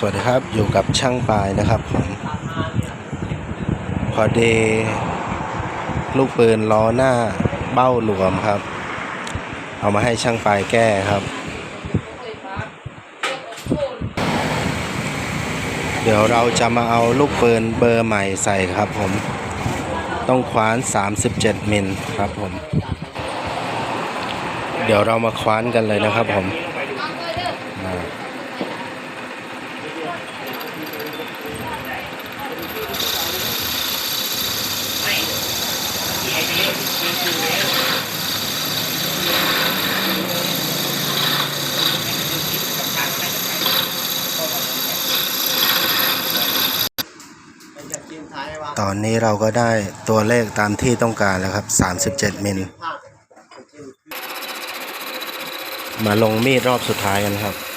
สวัสดีครับอยู่กับช่างปลายนะครับผมพอดีลูกปืนล้อหน้าเบ้าหลวมครับ เอามาให้ช่างปลายแก้ครับ เดี๋ยวเราจะมาเอาลูกปืนเบอร์ใหม่ใส่ครับผม ต้องคว้าน 37มิลครับผม เดี๋ยวเรามาคว้านกันเลยนะครับผม อ่า ตอนนี้เราก็ได้ตัวเลขตามที่ต้องการแล้วครับ 37 มิล มาลงมีดรอบสุดท้ายกันครับ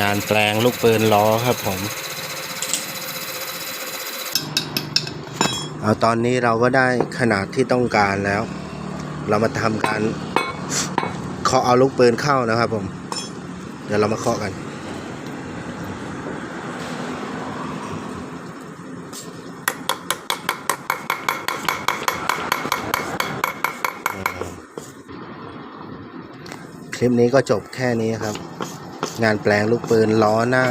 งานแปลงลูกปืนล้อครับผม เอาตอนนี้เราก็ได้ขนาดที่ต้องการแล้ว เรามาทำการเคาะเอาลูกปืนเข้านะครับผม เดี๋ยวเรามาเคาะกันคลิปนี้ก็จบแค่นี้ครับ งานแปลงลูกปืนล้อหน้า